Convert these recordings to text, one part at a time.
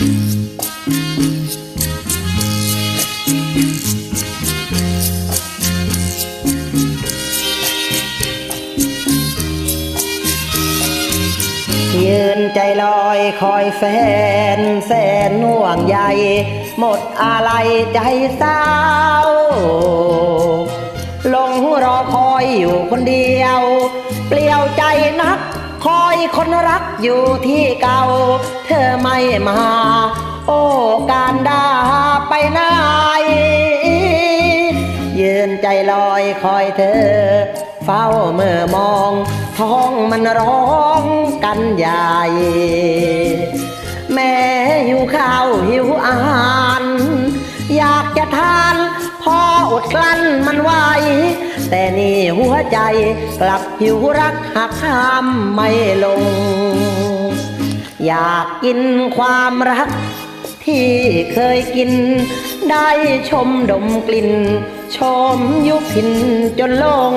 ยืนใจลอยคอยแฟน แสนห่วงใยหมดอะไรใจเศร้าลงรอคอยอยู่คนเดียว เปลี่ยวใจนัก คอยคนรักอยู่ที่เก่า เธอไม่มา โอ้การดาไปไหนยืนใจลอยคอยเธอ เฝ้าเมื่อมอง ท้องมันร้องกันใหญ่ แม่หิวข้าวหิวอาหาร อยากจะทาน พออดกลั้นมันไว้ แต่นี่หัวใจกลับหิวรักหักห้ามไม่ลง อยากกินความรัก ที่เคยกิน ได้ชมดมกลิ่น ชมยุพินจนลง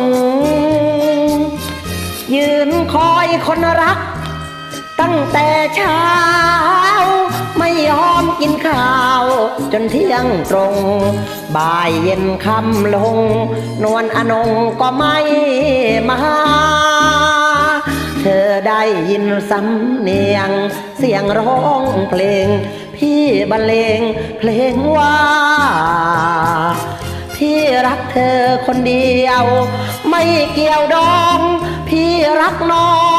ยืนคอยคนรัก ตั้งแต่เช้า ไม่ยอมกินข้าว จนเที่ยงตรง บ่ายเย็นค่ำลง นวลอนงก็ไม่มา เธอได้ยินสำเนียง เสียงร้องเพลง พี่บรรเลงเพลงว่าพี่รักเธอคนเดียว ไม่เกี่ยวดอง พี่รักน้อง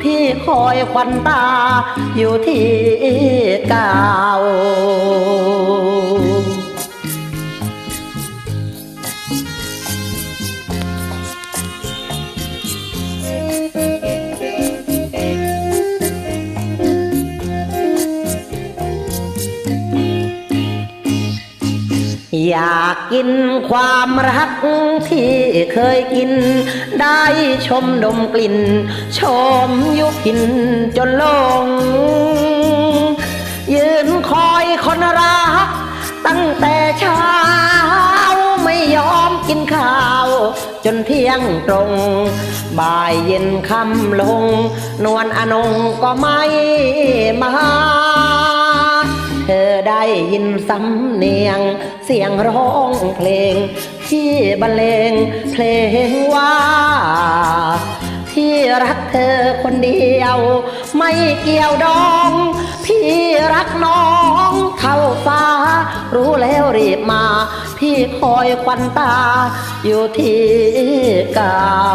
พี่คอยควันตาอยู่ที่เก่า อยากกินความรักที่เคยกิน ได้ชมดมกลิ่น ชมยุพินจนหลง ยืนคอยคนรัก ตั้งแต่เช้า ไม่ยอมกินข้าว จนเที่ยงตรง บ่ายเย็นค่ำลง นวลอนงก็ไม่มา ได้ยินสำเนียง เสียงร้องเพลง ที่บรรเลงเพลงว่าพี่รักเธอคนเดียว ไม่เกี่ยวดอง พี่รักน้องเท่าฟ้า รู้แล้วรีบมา พี่คอยควันตา อยู่ที่เก่า